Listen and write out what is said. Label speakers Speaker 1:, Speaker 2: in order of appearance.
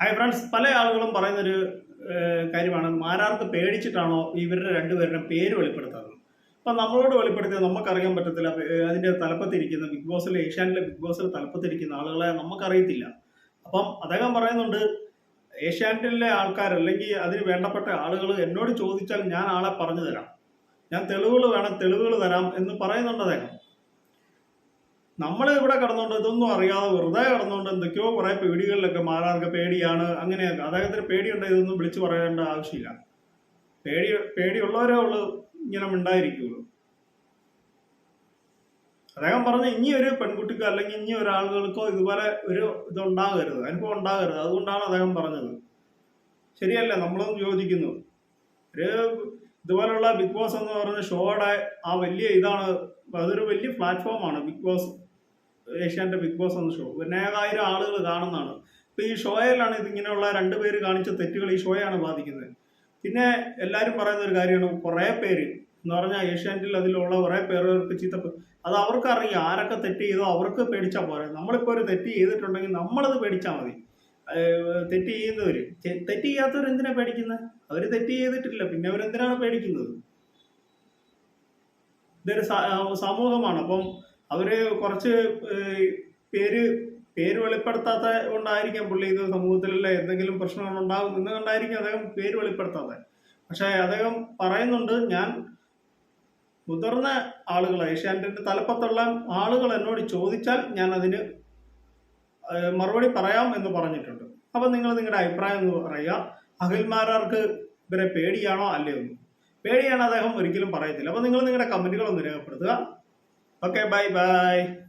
Speaker 1: Hi friends പല ആളുകളും പറയുന്നൊരു കാര്യമാണ്. മാരാർക്ക് പേടിച്ചിട്ടാണോ ഇവരുടെ രണ്ടുപേരുടെ പേര് വെളിപ്പെടുത്താറ്? അപ്പം നമ്മളോട് വെളിപ്പെടുത്തിയാൽ നമുക്കറിയാൻ പറ്റത്തില്ല. അതിന്റെ തലപ്പത്തിരിക്കുന്ന ബിഗ് ബോസിൽ ഏഷ്യാനിലെ ബിഗ് ബോസിൽ തലപ്പത്തിരിക്കുന്ന ആളുകളെ നമുക്കറിയത്തില്ല. അപ്പം അദ്ദേഹം പറയുന്നുണ്ട് ഏഷ്യാനെറ്റിലെ ആൾക്കാർ അല്ലെങ്കിൽ അതിന് വേണ്ടപ്പെട്ട ആളുകൾ എന്നോട് ചോദിച്ചാൽ ഞാൻ ആളെ പറഞ്ഞു തരാം. ഞാൻ തെളിവുകൾ വേണം തെളിവുകൾ തരാം എന്ന് പറയുന്നുണ്ട് അദ്ദേഹം. നമ്മൾ ഇവിടെ കിടന്നുകൊണ്ട് ഇതൊന്നും അറിയാതെ വെറുതെ കിടന്നുകൊണ്ട് എന്തൊക്കെയോ കുറേ പേടികളിലൊക്കെ മാറാർക്ക് പേടിയാണ് അങ്ങനെയൊക്കെ. അദ്ദേഹത്തിന് പേടിയുണ്ട് ഇതൊന്നും വിളിച്ചു പറയേണ്ട ആവശ്യമില്ല. പേടി പേടിയുള്ളവരേ ഉള്ളു ഇങ്ങനെ ഉണ്ടായിരിക്കുള്ളൂ അദ്ദേഹം പറഞ്ഞു ഇനി ഒരു പെൺകുട്ടിക്കോ അല്ലെങ്കിൽ ഇനി ഒരാളുകൾക്കോ ഇതുപോലെ ഒരു ഇതുണ്ടാകരുത് അനുഭവം ഉണ്ടാകരുത്. അതുകൊണ്ടാണ് അദ്ദേഹം പറഞ്ഞത്. ശരിയല്ലേ? നമ്മളും യോജിക്കുന്നു. ഒരു ഇതുപോലുള്ള ബിഗ് ബോസ് എന്ന് പറഞ്ഞ ഷോയുടെ ആ വലിയ ഇതാണ് അതൊരു വലിയ പ്ലാറ്റ്ഫോമാണ് ബിഗ് ബോസ്. ഏഷ്യാന്റെ ബിഗ് ബോസ് എന്ന ഷോ അനേകായിരം ആളുകൾ കാണുന്നതാണ്. ഇപ്പൊ ഈ ഷോയിലാണ് ഇതിങ്ങനെയുള്ള രണ്ട് പേര് കാണിച്ച തെറ്റുകൾ ഈ ഷോയാണ് ബാധിക്കുന്നത്. പിന്നെ എല്ലാവരും പറയുന്ന ഒരു കാര്യമാണ് കുറേ പേര് എന്ന് പറഞ്ഞാൽ ഏഷ്യാനെറ്റിൽ അതിലുള്ള കുറേ പേർക്ക് ചീത്ത അത് അവർക്കറിയാം ആരൊക്കെ തെറ്റ് ചെയ്തോ അവർക്ക് പേടിച്ചാൽ പോരെ. നമ്മളിപ്പോൾ ഒരു തെറ്റ് ചെയ്തിട്ടുണ്ടെങ്കിൽ നമ്മളത് പേടിച്ചാൽ മതി. തെറ്റ് ചെയ്യുന്നവർ തെറ്റ് ചെയ്യാത്തവർ എന്തിനാ പേടിക്കുന്നത്? അവർ തെറ്റ് ചെയ്തിട്ടില്ല പിന്നെ അവരെന്തിനാണ് പേടിക്കുന്നത്? ഇതൊരു സമൂഹമാണ്. അപ്പം അവർ കുറച്ച് പേര് പേര് വെളിപ്പെടുത്താത്ത കൊണ്ടായിരിക്കാം പുള്ളി ഇത് സമൂഹത്തിലുള്ള എന്തെങ്കിലും പ്രശ്നങ്ങൾ ഉണ്ടാകും എന്ന് കണ്ടായിരിക്കും അദ്ദേഹം പേര് വെളിപ്പെടുത്താതെ. പക്ഷേ അദ്ദേഹം പറയുന്നുണ്ട് ഞാൻ മുതിർന്ന ആളുകൾ ഏഷ്യാനെറ്റിന്റെ തലപ്പത്തുള്ള ആളുകൾ എന്നോട് ചോദിച്ചാൽ ഞാൻ അതിന് മറുപടി പറയാം എന്ന് പറഞ്ഞിട്ടുണ്ട്. അപ്പൊ നിങ്ങൾ നിങ്ങളുടെ അഭിപ്രായം എന്ന് പറയുക. അഖിൽമാരാർക്ക് ഇവരെ പേടിയാണോ അല്ലേ ഒന്നും പേടിയാണ് അദ്ദേഹം ഒരിക്കലും പറയത്തില്ല. അപ്പൊ നിങ്ങൾ നിങ്ങളുടെ കമന്റുകൾ ഒന്ന് രേഖപ്പെടുത്തുക. Okay, bye bye.